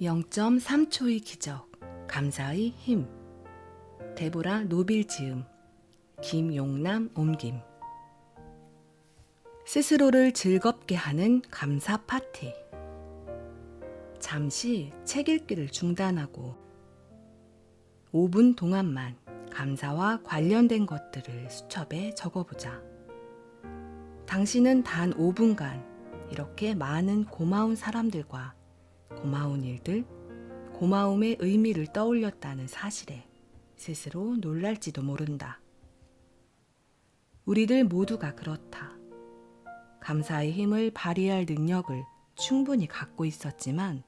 0.3초의 기적, 감사의 힘. 데보라 노빌 지음, 김용남 옮김. 스스로를 즐겁게 하는 감사 파티. 잠시 책 읽기를 중단하고 5분 동안만 감사와 관련된 것들을 수첩에 적어보자. 당신은 단 5분간 이렇게 많은 고마운 사람들과 고마운 일들, 고마움의 의미를 떠올렸다는 사실에 스스로 놀랄지도 모른다. 우리들 모두가 그렇다. 감사의 힘을 발휘할 능력을 충분히 갖고 있었지만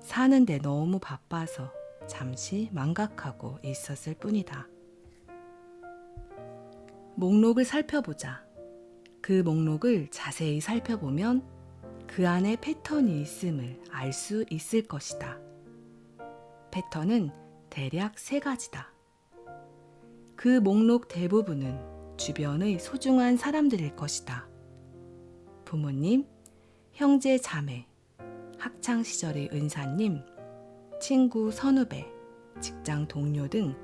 사는데 너무 바빠서 잠시 망각하고 있었을 뿐이다. 목록을 살펴보자. 그 목록을 자세히 살펴보면 그 안에 패턴이 있음을 알 수 있을 것이다. 패턴은 대략 세 가지다. 그 목록 대부분은 주변의 소중한 사람들일 것이다. 부모님, 형제 자매, 학창 시절의 은사님, 친구 선후배, 직장 동료 등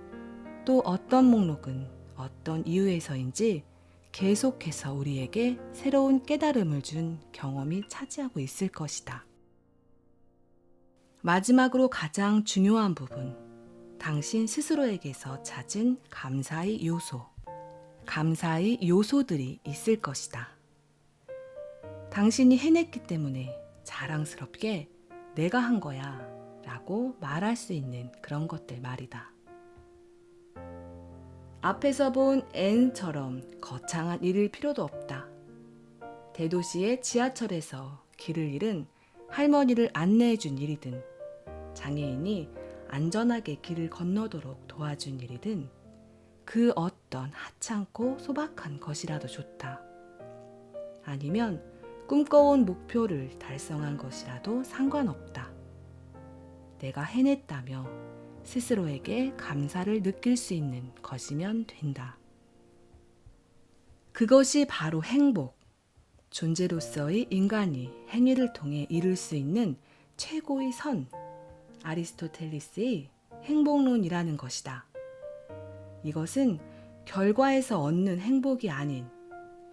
또 어떤 목록은 어떤 이유에서인지 계속해서 우리에게 새로운 깨달음을 준 경험이 차지하고 있을 것이다. 마지막으로 가장 중요한 부분, 당신 스스로에게서 찾은 감사의 요소, 감사의 요소들이 있을 것이다. 당신이 해냈기 때문에 자랑스럽게 내가 한 거야 라고 말할 수 있는 그런 것들 말이다. 앞에서 본 N처럼 거창한 일일 필요도 없다. 대도시의 지하철에서 길을 잃은 할머니를 안내해 준 일이든 장애인이 안전하게 길을 건너도록 도와준 일이든 그 어떤 하찮고 소박한 것이라도 좋다. 아니면 꿈꿔온 목표를 달성한 것이라도 상관없다. 내가 해냈다며 스스로에게 감사를 느낄 수 있는 것이면 된다. 그것이 바로 행복. 존재로서의 인간이 행위를 통해 이룰 수 있는 최고의 선. 아리스토텔리스의 행복론이라는 것이다. 이것은 결과에서 얻는 행복이 아닌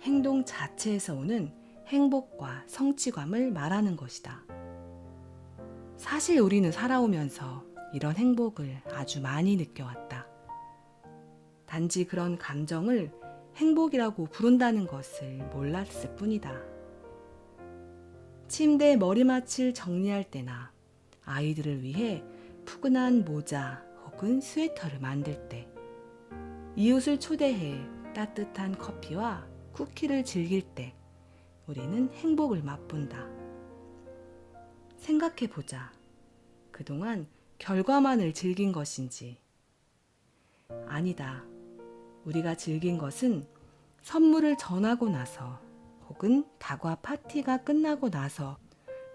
행동 자체에서 오는 행복과 성취감을 말하는 것이다. 사실 우리는 살아오면서 이런 행복을 아주 많이 느껴왔다. 단지 그런 감정을 행복이라고 부른다는 것을 몰랐을 뿐이다. 침대 머리맡을 정리할 때나 아이들을 위해 푸근한 모자 혹은 스웨터를 만들 때, 이웃을 초대해 따뜻한 커피와 쿠키를 즐길 때, 우리는 행복을 맛본다. 생각해 보자. 그동안 결과만을 즐긴 것인지. 아니다. 우리가 즐긴 것은 선물을 전하고 나서 혹은 다과 파티가 끝나고 나서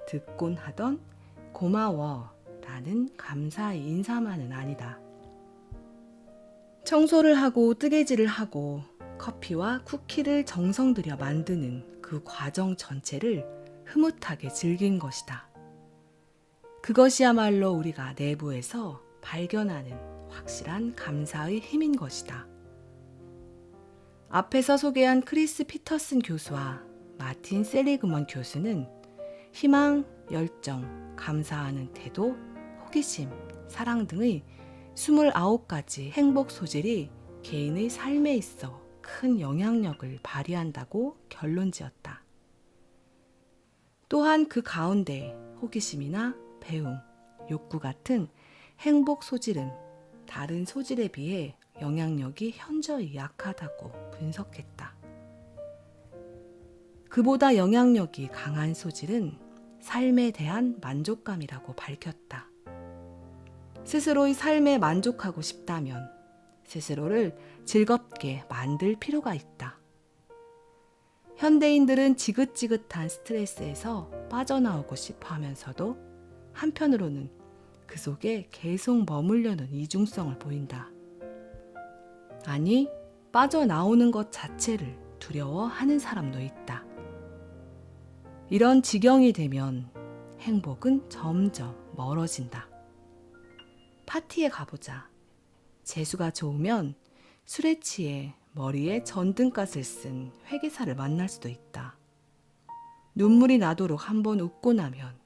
듣곤 하던 고마워 라는 감사의 인사만은 아니다. 청소를 하고 뜨개질을 하고 커피와 쿠키를 정성 들여 만드는 그 과정 전체를 흐뭇하게 즐긴 것이다. 그것이야말로 우리가 내부에서 발견하는 확실한 감사의 힘인 것이다. 앞에서 소개한 크리스 피터슨 교수와 마틴 셀리그먼 교수는 희망, 열정, 감사하는 태도, 호기심, 사랑 등의 29가지 행복 소질이 개인의 삶에 있어 큰 영향력을 발휘한다고 결론 지었다. 또한 그 가운데 호기심이나 배움, 욕구 같은 행복 소질은 다른 소질에 비해 영향력이 현저히 약하다고 분석했다. 그보다 영향력이 강한 소질은 삶에 대한 만족감이라고 밝혔다. 스스로의 삶에 만족하고 싶다면 스스로를 즐겁게 만들 필요가 있다. 현대인들은 지긋지긋한 스트레스에서 빠져나오고 싶어 하면서도 한편으로는 그 속에 계속 머물려는 이중성을 보인다. 아니, 빠져나오는 것 자체를 두려워하는 사람도 있다. 이런 지경이 되면 행복은 점점 멀어진다. 파티에 가보자. 재수가 좋으면 술에 취해 머리에 전등갓을 쓴 회계사를 만날 수도 있다. 눈물이 나도록 한 번 웃고 나면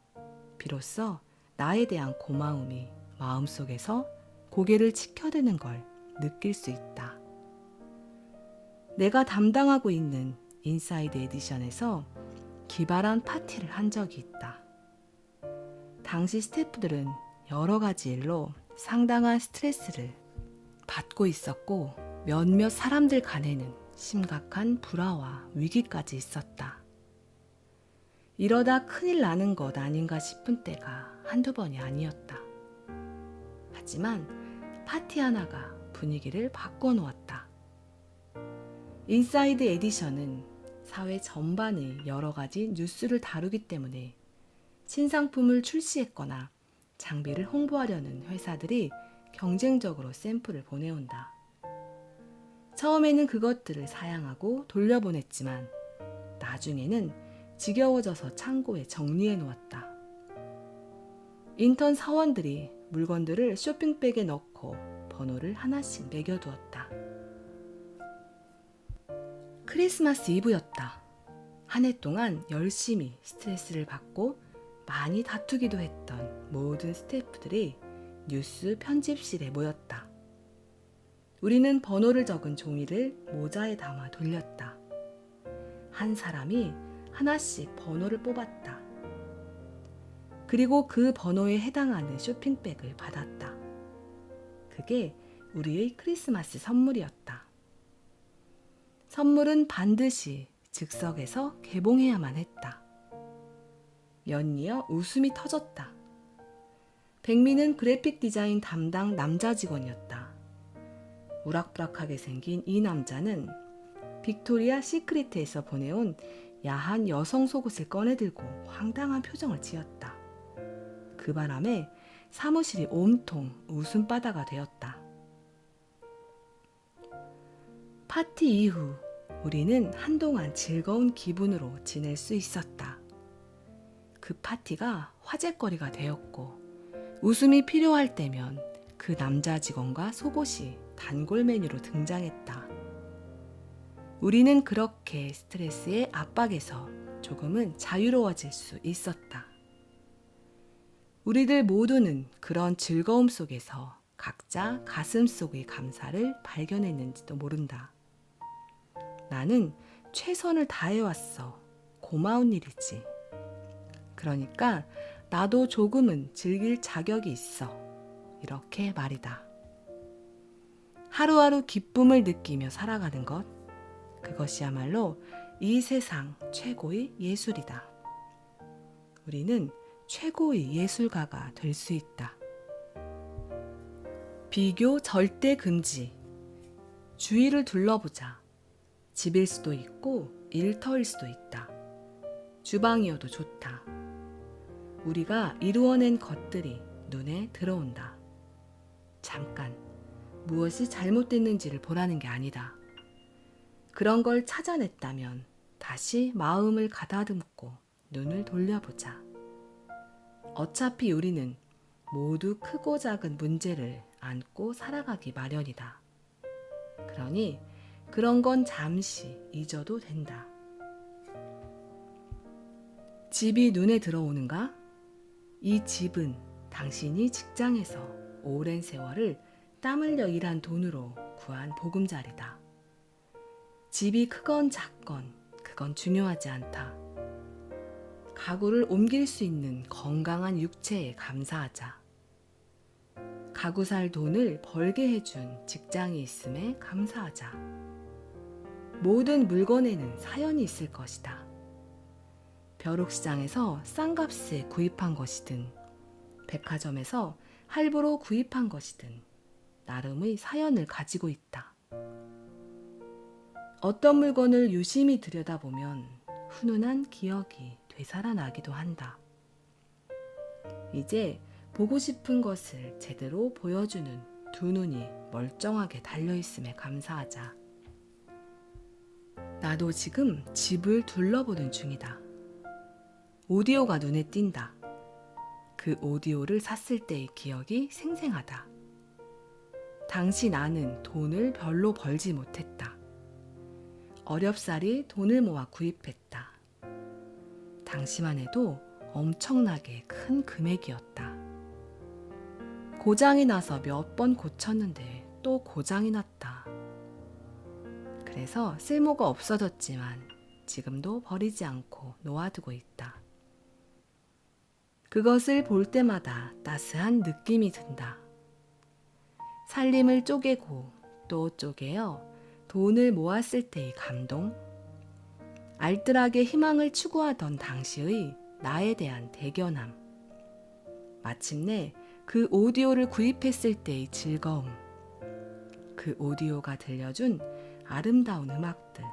비로소 나에 대한 고마움이 마음속에서 고개를 치켜드는 걸 느낄 수 있다. 내가 담당하고 있는 인사이드 에디션에서 기발한 파티를 한 적이 있다. 당시 스태프들은 여러 가지 일로 상당한 스트레스를 받고 있었고 몇몇 사람들 간에는 심각한 불화와 위기까지 있었다. 이러다 큰일 나는 것 아닌가 싶은 때가 한두 번이 아니었다. 하지만 파티 하나가 분위기를 바꿔놓았다. 인사이드 에디션은 사회 전반의 여러 가지 뉴스를 다루기 때문에 신상품을 출시했거나 장비를 홍보하려는 회사들이 경쟁적으로 샘플을 보내온다. 처음에는 그것들을 사양하고 돌려보냈지만 나중에는 지겨워져서 창고에 정리해 놓았다. 인턴 사원들이 물건들을 쇼핑백에 넣고 번호를 하나씩 매겨두었다. 크리스마스 이브였다. 한 해 동안 열심히 스트레스를 받고 많이 다투기도 했던 모든 스태프들이 뉴스 편집실에 모였다. 우리는 번호를 적은 종이를 모자에 담아 돌렸다. 한 사람이 하나씩 번호를 뽑았다. 그리고 그 번호에 해당하는 쇼핑백을 받았다. 그게 우리의 크리스마스 선물이었다. 선물은 반드시 즉석에서 개봉해야만 했다. 연이어 웃음이 터졌다. 백미는 그래픽 디자인 담당 남자 직원이었다. 우락부락하게 생긴 이 남자는 빅토리아 시크릿에서 보내온 야한 여성 속옷을 꺼내들고 황당한 표정을 지었다. 그 바람에 사무실이 온통 웃음바다가 되었다. 파티 이후 우리는 한동안 즐거운 기분으로 지낼 수 있었다. 그 파티가 화제거리가 되었고 웃음이 필요할 때면 그 남자 직원과 속옷이 단골 메뉴로 등장했다. 우리는 그렇게 스트레스의 압박에서 조금은 자유로워질 수 있었다. 우리들 모두는 그런 즐거움 속에서 각자 가슴 속의 감사를 발견했는지도 모른다. 나는 최선을 다해왔어. 고마운 일이지. 그러니까 나도 조금은 즐길 자격이 있어. 이렇게 말이다. 하루하루 기쁨을 느끼며 살아가는 것. 그것이야말로 이 세상 최고의 예술이다. 우리는 최고의 예술가가 될 수 있다. 비교 절대 금지. 주위를 둘러보자. 집일 수도 있고 일터일 수도 있다. 주방이어도 좋다. 우리가 이루어낸 것들이 눈에 들어온다. 잠깐, 무엇이 잘못됐는지를 보라는 게 아니다. 그런 걸 찾아냈다면 다시 마음을 가다듬고 눈을 돌려보자. 어차피 우리는 모두 크고 작은 문제를 안고 살아가기 마련이다. 그러니 그런 건 잠시 잊어도 된다. 집이 눈에 들어오는가? 이 집은 당신이 직장에서 오랜 세월을 땀 흘려 일한 돈으로 구한 보금자리다. 집이 크건 작건 그건 중요하지 않다. 가구를 옮길 수 있는 건강한 육체에 감사하자. 가구 살 돈을 벌게 해준 직장이 있음에 감사하자. 모든 물건에는 사연이 있을 것이다. 벼룩시장에서 싼 값에 구입한 것이든, 백화점에서 할부로 구입한 것이든, 나름의 사연을 가지고 있다. 어떤 물건을 유심히 들여다보면 훈훈한 기억이 되살아나기도 한다. 이제 보고 싶은 것을 제대로 보여주는 두 눈이 멀쩡하게 달려있음에 감사하자. 나도 지금 집을 둘러보는 중이다. 오디오가 눈에 띈다. 그 오디오를 샀을 때의 기억이 생생하다. 당시 나는 돈을 별로 벌지 못했다. 어렵사리 돈을 모아 구입했다. 당시만 해도 엄청나게 큰 금액이었다. 고장이 나서 몇 번 고쳤는데 또 고장이 났다. 그래서 쓸모가 없어졌지만 지금도 버리지 않고 놓아두고 있다. 그것을 볼 때마다 따스한 느낌이 든다. 살림을 쪼개고 또 쪼개어 돈을 모았을 때의 감동, 알뜰하게 희망을 추구하던 당시의 나에 대한 대견함, 마침내 그 오디오를 구입했을 때의 즐거움, 그 오디오가 들려준 아름다운 음악들.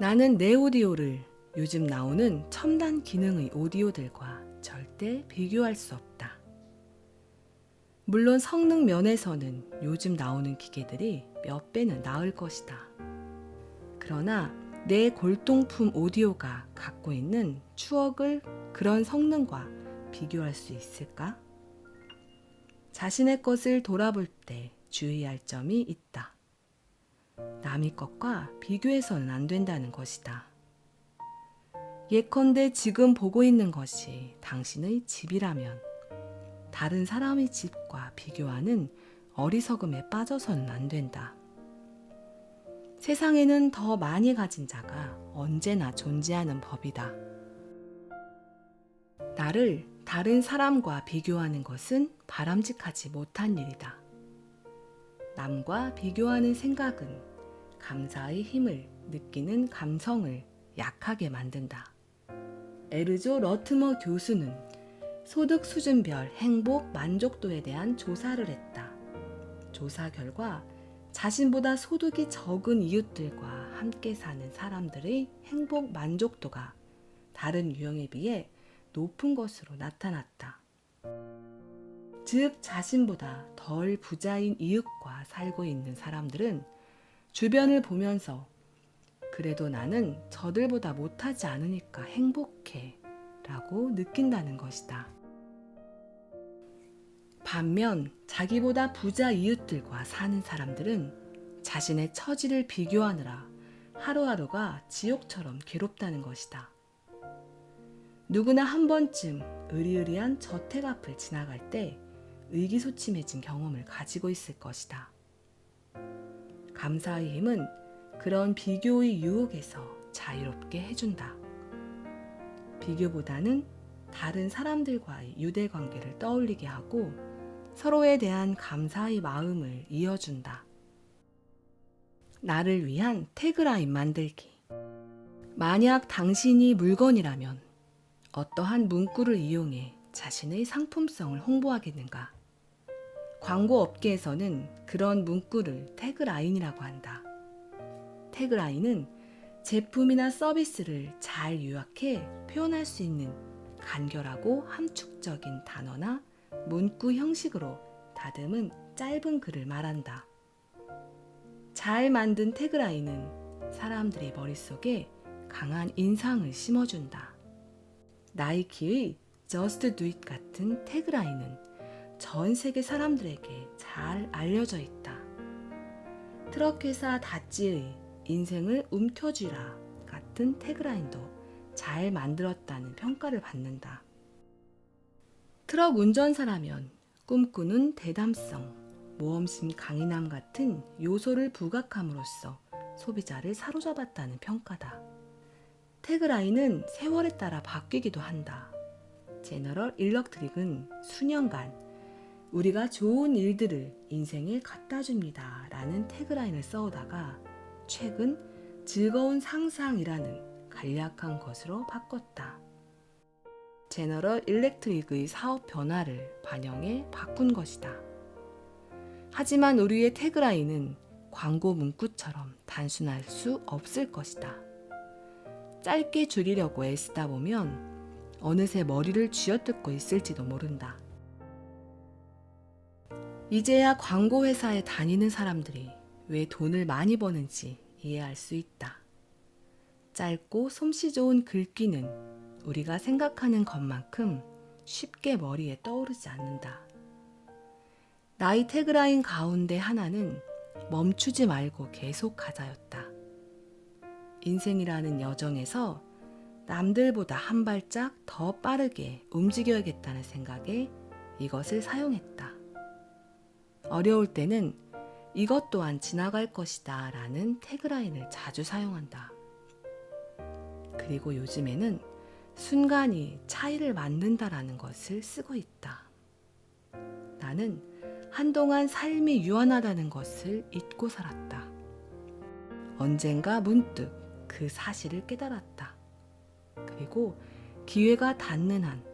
나는 내 오디오를 요즘 나오는 첨단 기능의 오디오들과 절대 비교할 수 없다. 물론 성능 면에서는 요즘 나오는 기계들이 몇 배는 나을 것이다. 그러나 내 골동품 오디오가 갖고 있는 추억을 그런 성능과 비교할 수 있을까? 자신의 것을 돌아볼 때 주의할 점이 있다. 남의 것과 비교해서는 안 된다는 것이다. 예컨대 지금 보고 있는 것이 당신의 집이라면 다른 사람의 집과 비교하는 어리석음에 빠져서는 안 된다. 세상에는 더 많이 가진 자가 언제나 존재하는 법이다. 나를 다른 사람과 비교하는 것은 바람직하지 못한 일이다. 남과 비교하는 생각은 감사의 힘을 느끼는 감성을 약하게 만든다. 에르조 러트머 교수는 소득 수준별 행복 만족도에 대한 조사를 했다. 조사 결과 자신보다 소득이 적은 이웃들과 함께 사는 사람들의 행복 만족도가 다른 유형에 비해 높은 것으로 나타났다. 즉, 자신보다 덜 부자인 이웃과 살고 있는 사람들은 주변을 보면서 그래도 나는 저들보다 못하지 않으니까 행복해 라고 느낀다는 것이다. 반면 자기보다 부자 이웃들과 사는 사람들은 자신의 처지를 비교하느라 하루하루가 지옥처럼 괴롭다는 것이다. 누구나 한 번쯤 의리의리한 저택 앞을 지나갈 때 의기소침해진 경험을 가지고 있을 것이다. 감사의 힘은 그런 비교의 유혹에서 자유롭게 해준다. 비교보다는 다른 사람들과의 유대 관계를 떠올리게 하고 서로에 대한 감사의 마음을 이어준다. 나를 위한 태그라인 만들기. 만약 당신이 물건이라면 어떠한 문구를 이용해 자신의 상품성을 홍보하겠는가? 광고 업계에서는 그런 문구를 태그라인이라고 한다. 태그라인은 제품이나 서비스를 잘 요약해 표현할 수 있는 간결하고 함축적인 단어나 문구 형식으로 다듬은 짧은 글을 말한다. 잘 만든 태그라인은 사람들의 머릿속에 강한 인상을 심어준다. 나이키의 Just Do It 같은 태그라인은 전 세계 사람들에게 잘 알려져 있다. 트럭 회사 다찌의 인생을 움켜쥐라 같은 태그라인도 잘 만들었다는 평가를 받는다. 트럭 운전사라면 꿈꾸는 대담성, 모험심 강인함 같은 요소를 부각함으로써 소비자를 사로잡았다는 평가다. 태그라인은 세월에 따라 바뀌기도 한다. 제너럴 일럭트릭은 수년간 우리가 좋은 일들을 인생에 갖다 줍니다. 라는 태그라인을 써오다가 최근 즐거운 상상이라는 간략한 것으로 바꿨다. 제너럴 일렉트릭의 사업 변화를 반영해 바꾼 것이다. 하지만 우리의 태그라인은 광고 문구처럼 단순할 수 없을 것이다. 짧게 줄이려고 애쓰다 보면 어느새 머리를 쥐어뜯고 있을지도 모른다. 이제야 광고 회사에 다니는 사람들이 왜 돈을 많이 버는지 이해할 수 있다. 짧고 솜씨 좋은 글귀는 우리가 생각하는 것만큼 쉽게 머리에 떠오르지 않는다. 나의 태그라인 가운데 하나는 멈추지 말고 계속 가자였다. 인생이라는 여정에서 남들보다 한 발짝 더 빠르게 움직여야겠다는 생각에 이것을 사용했다. 어려울 때는 이것 또한 지나갈 것이다 라는 태그라인을 자주 사용한다. 그리고 요즘에는 순간이 차이를 만든다라는 것을 쓰고 있다. 나는 한동안 삶이 유한하다는 것을 잊고 살았다. 언젠가 문득 그 사실을 깨달았다. 그리고 기회가 닿는 한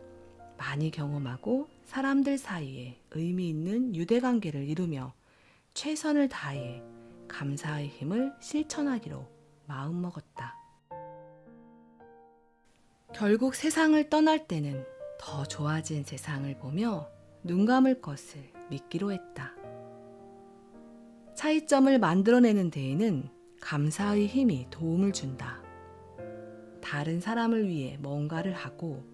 많이 경험하고 사람들 사이에 의미 있는 유대관계를 이루며 최선을 다해 감사의 힘을 실천하기로 마음먹었다. 결국 세상을 떠날 때는 더 좋아진 세상을 보며 눈 감을 것을 믿기로 했다. 차이점을 만들어내는 데에는 감사의 힘이 도움을 준다. 다른 사람을 위해 뭔가를 하고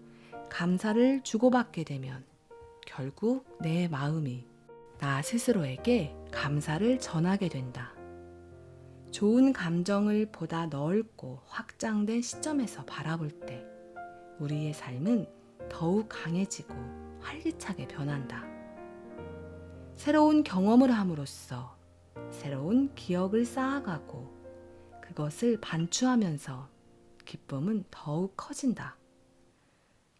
감사를 주고받게 되면 결국 내 마음이 나 스스로에게 감사를 전하게 된다. 좋은 감정을 보다 넓고 확장된 시점에서 바라볼 때 우리의 삶은 더욱 강해지고 활기차게 변한다. 새로운 경험을 함으로써 새로운 기억을 쌓아가고 그것을 반추하면서 기쁨은 더욱 커진다.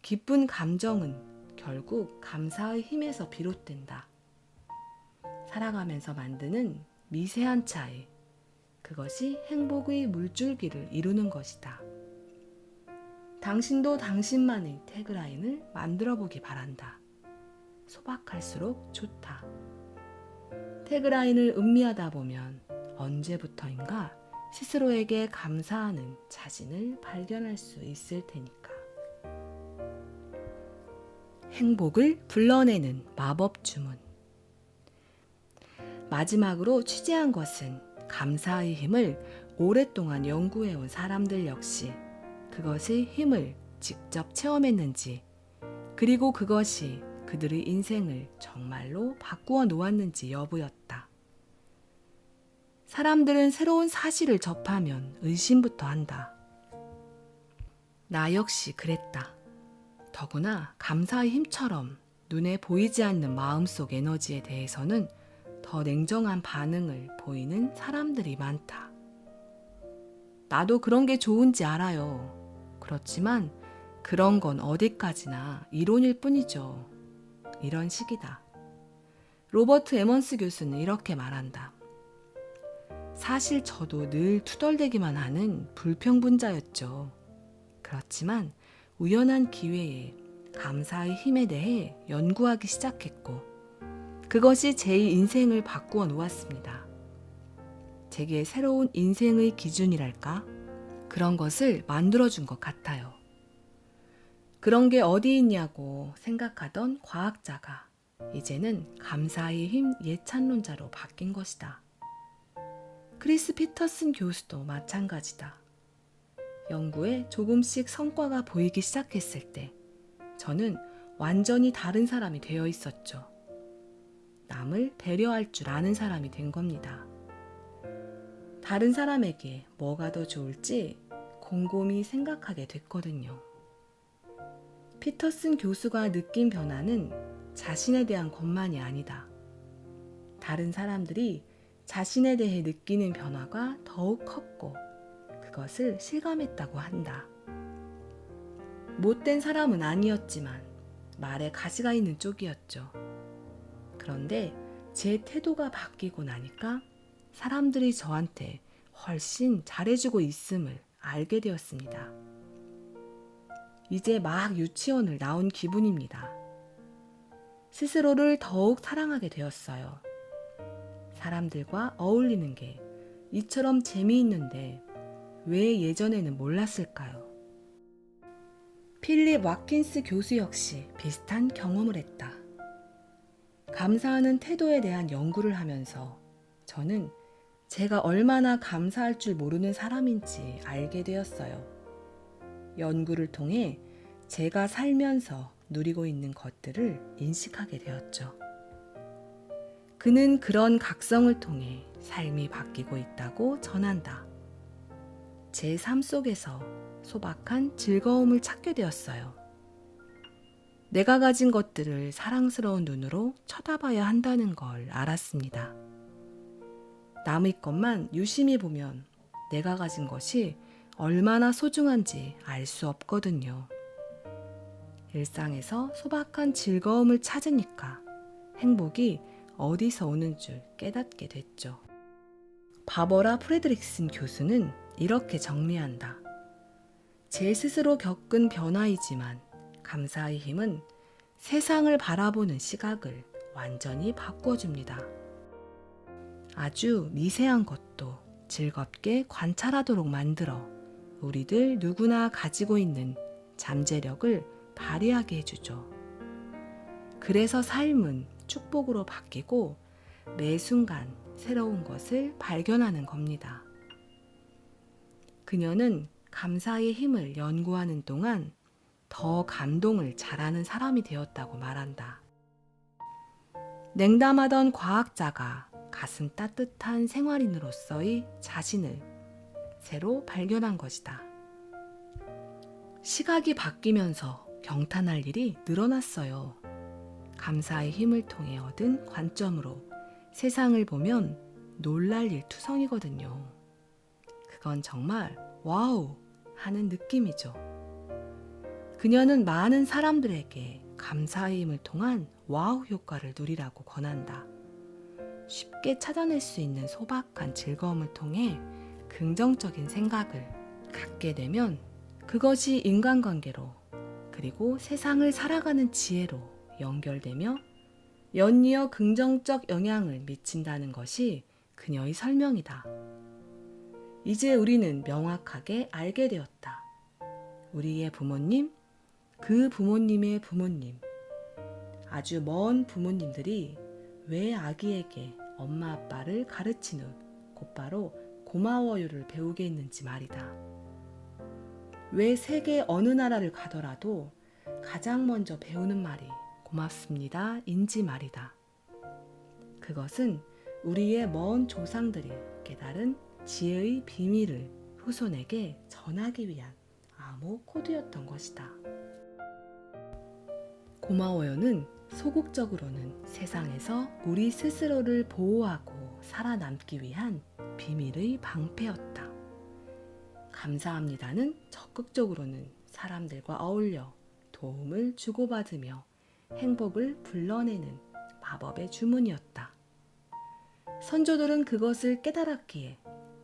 기쁜 감정은 결국 감사의 힘에서 비롯된다. 살아가면서 만드는 미세한 차이, 그것이 행복의 물줄기를 이루는 것이다. 당신도 당신만의 태그라인을 만들어 보기 바란다. 소박할수록 좋다. 태그라인을 음미하다 보면 언제부터인가 스스로에게 감사하는 자신을 발견할 수 있을 테니까. 행복을 불러내는 마법 주문. 마지막으로 취재한 것은 감사의 힘을 오랫동안 연구해온 사람들 역시 그것의 힘을 직접 체험했는지, 그리고 그것이 그들의 인생을 정말로 바꾸어 놓았는지 여부였다. 사람들은 새로운 사실을 접하면 의심부터 한다. 나 역시 그랬다. 더구나 감사의 힘처럼 눈에 보이지 않는 마음속 에너지에 대해서는 더 냉정한 반응을 보이는 사람들이 많다. 나도 그런 게 좋은지 알아요. 그렇지만 그런 건 어디까지나 이론일 뿐이죠. 이런 식이다. 로버트 에먼스 교수는 이렇게 말한다. 사실 저도 늘 투덜대기만 하는 불평분자였죠. 그렇지만 우연한 기회에 감사의 힘에 대해 연구하기 시작했고, 그것이 제 인생을 바꾸어 놓았습니다. 제게 새로운 인생의 기준이랄까? 그런 것을 만들어준 것 같아요. 그런 게 어디 있냐고 생각하던 과학자가 이제는 감사의 힘 예찬론자로 바뀐 것이다. 크리스 피터슨 교수도 마찬가지다. 연구에 조금씩 성과가 보이기 시작했을 때 저는 완전히 다른 사람이 되어 있었죠. 남을 배려할 줄 아는 사람이 된 겁니다. 다른 사람에게 뭐가 더 좋을지 곰곰이 생각하게 됐거든요. 피터슨 교수가 느낀 변화는 자신에 대한 것만이 아니다. 다른 사람들이 자신에 대해 느끼는 변화가 더욱 컸고 그것을 실감했다고 한다. 못된 사람은 아니었지만 말에 가시가 있는 쪽이었죠. 그런데 제 태도가 바뀌고 나니까 사람들이 저한테 훨씬 잘해주고 있음을 알게 되었습니다. 이제 막 유치원을 나온 기분입니다. 스스로를 더욱 사랑하게 되었어요. 사람들과 어울리는 게 이처럼 재미있는데 왜 예전에는 몰랐을까요? 필립 와킨스 교수 역시 비슷한 경험을 했다. 감사하는 태도에 대한 연구를 하면서 저는 제가 얼마나 감사할 줄 모르는 사람인지 알게 되었어요. 연구를 통해 제가 살면서 누리고 있는 것들을 인식하게 되었죠. 그는 그런 각성을 통해 삶이 바뀌고 있다고 전한다. 제 삶 속에서 소박한 즐거움을 찾게 되었어요. 내가 가진 것들을 사랑스러운 눈으로 쳐다봐야 한다는 걸 알았습니다. 남의 것만 유심히 보면 내가 가진 것이 얼마나 소중한지 알 수 없거든요. 일상에서 소박한 즐거움을 찾으니까 행복이 어디서 오는 줄 깨닫게 됐죠. 바버라 프레드릭슨 교수는 이렇게 정리한다. 제 스스로 겪은 변화이지만 감사의 힘은 세상을 바라보는 시각을 완전히 바꿔줍니다. 아주 미세한 것도 즐겁게 관찰하도록 만들어 우리들 누구나 가지고 있는 잠재력을 발휘하게 해주죠. 그래서 삶은 축복으로 바뀌고 매 순간 새로운 것을 발견하는 겁니다. 그녀는 감사의 힘을 연구하는 동안 더 감동을 잘하는 사람이 되었다고 말한다. 냉담하던 과학자가 가슴 따뜻한 생활인으로서의 자신을 새로 발견한 것이다. 시각이 바뀌면서 경탄할 일이 늘어났어요. 감사의 힘을 통해 얻은 관점으로 세상을 보면 놀랄 일 투성이거든요. 그건 정말 와우 하는 느낌이죠. 그녀는 많은 사람들에게 감사의 힘을 통한 와우 효과를 누리라고 권한다. 쉽게 찾아낼 수 있는 소박한 즐거움을 통해 긍정적인 생각을 갖게 되면 그것이 인간관계로 그리고 세상을 살아가는 지혜로 연결되며 연이어 긍정적 영향을 미친다는 것이 그녀의 설명이다. 이제 우리는 명확하게 알게 되었다. 우리의 부모님, 그 부모님의 부모님, 아주 먼 부모님들이 왜 아기에게 엄마 아빠를 가르친 후 곧바로 고마워요를 배우게 했는지 말이다. 왜 세계 어느 나라를 가더라도 가장 먼저 배우는 말이 고맙습니다 인지 말이다. 그것은 우리의 먼 조상들이 깨달은 지혜의 비밀을 후손에게 전하기 위한 암호 코드였던 것이다. 고마워요는 소극적으로는 세상에서 우리 스스로를 보호하고 살아남기 위한 비밀의 방패였다. 감사합니다는 적극적으로는 사람들과 어울려 도움을 주고받으며 행복을 불러내는 마법의 주문이었다. 선조들은 그것을 깨달았기에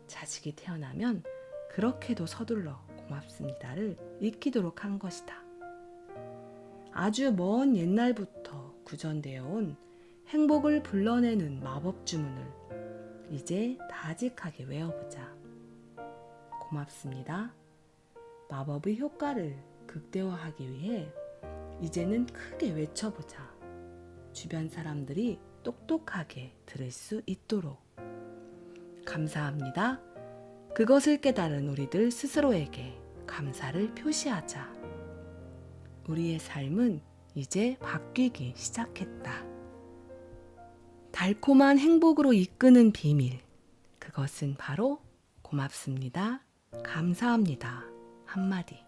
자식이 태어나면 그렇게도 서둘러 고맙습니다를 익히도록 한 것이다. 아주 먼 옛날부터 구전되어 온 행복을 불러내는 마법 주문을 이제 다직하게 외워보자. 고맙습니다. 마법의 효과를 극대화하기 위해 이제는 크게 외쳐보자. 주변 사람들이 똑똑하게 들을 수 있도록. 감사합니다. 그것을 깨달은 우리들 스스로에게 감사를 표시하자. 우리의 삶은 이제 바뀌기 시작했다. 달콤한 행복으로 이끄는 비밀. 그것은 바로 고맙습니다. 감사합니다. 한마디.